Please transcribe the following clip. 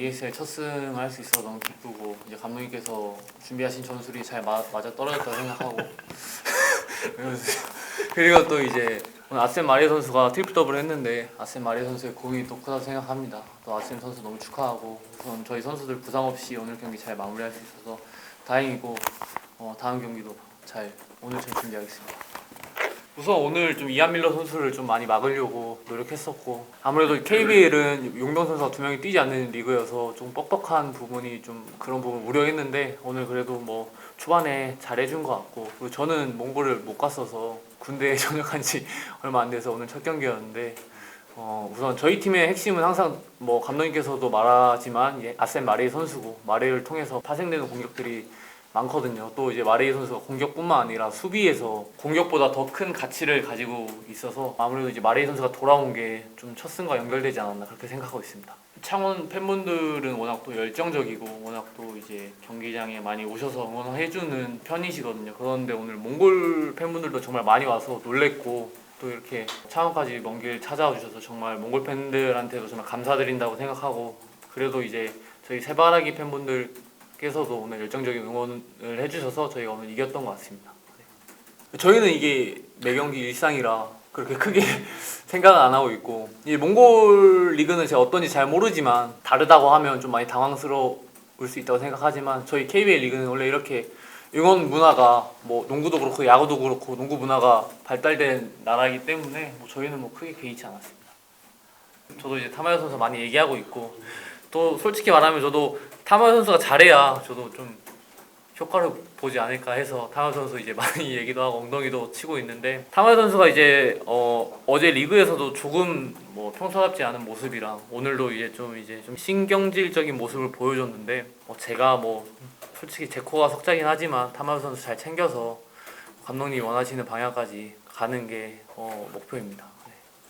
ESL 첫 승을 할 수 있어서 너무 기쁘고 이제 감독님께서 준비하신 전술이 잘 마, 맞아 떨어졌다고 생각하고 그리고 또 이제 오늘 아셈 마리에 선수가 트리플 더블 했는데 아셈 마리에 선수의 공이 또 크다고 생각합니다. 또 아셈 선수 너무 축하하고 우선 저희 선수들 부상 없이 오늘 경기 잘 마무리할 수 있어서 다행이고 어, 다음 경기도 잘 오늘 잘 준비하겠습니다. 우선 오늘 좀 이한 밀러 선수를 좀 많이 막으려고 노력했었고 아무래도 KBL은 용병 선수가 두 명이 뛰지 않는 리그여서 좀 뻑뻑한 부분이 좀 그런 부분 우려했는데 오늘 그래도 뭐 초반에 잘해준 것 같고 그리고 저는 몽골을 못 갔어서 군대에 전역한 지 얼마 안 돼서 오늘 첫 경기였는데 어, 우선 저희 팀의 핵심은 항상 뭐 감독님께서도 말하지만 예, 아센 마레이 선수고 마레이를 통해서 파생되는 공격들이 많거든요. 또 이제 마레이 선수가 공격뿐만 아니라 수비에서 공격보다 더 큰 가치를 가지고 있어서 아무래도 이제 마레이 선수가 돌아온 게 좀 첫 승과 연결되지 않았나 그렇게 생각하고 있습니다. 창원 팬분들은 워낙 또 열정적이고 워낙 또 이제 경기장에 많이 오셔서 응원해주는 편이시거든요. 그런데 오늘 몽골 팬분들도 정말 많이 와서 놀랬고 또 이렇게 창원까지 먼 길 찾아와 주셔서 정말 몽골 팬들한테도 정말 감사드린다고 생각하고 그래도 이제 저희 세바라기 팬분들 께서도 오늘 열정적인 응원을 해주셔서 저희가 오늘 이겼던 것 같습니다. 네. 저희는 이게 매 경기 일상이라 그렇게 크게 생각은 안 하고 있고 이 몽골 리그는 제가 어떤지 잘 모르지만 다르다고 하면 좀 많이 당황스러울 수 있다고 생각하지만 저희 KBL 리그는 원래 이렇게 응원 문화가 뭐 농구도 그렇고 야구도 그렇고 농구 문화가 발달된 나라이기 때문에 뭐 저희는 뭐 크게 개의치 않았습니다. 저도 이제 타마야 선수 많이 얘기하고 있고 또 솔직히 말하면 저도 타마야 선수가 잘해야 저도 좀 효과를 보지 않을까 해서 타마 선수 이제 많이 얘기도 하고 엉덩이도 치고 있는데 타마 선수가 이제 어 어제 리그에서도 조금 뭐 평소답지 않은 모습이랑 오늘도 이제 좀 이제 좀 신경질적인 모습을 보여줬는데 뭐 제가 뭐 솔직히 제 코가 석자긴 하지만 타마 선수 잘 챙겨서 감독님이 원하시는 방향까지 가는 게 어, 목표입니다.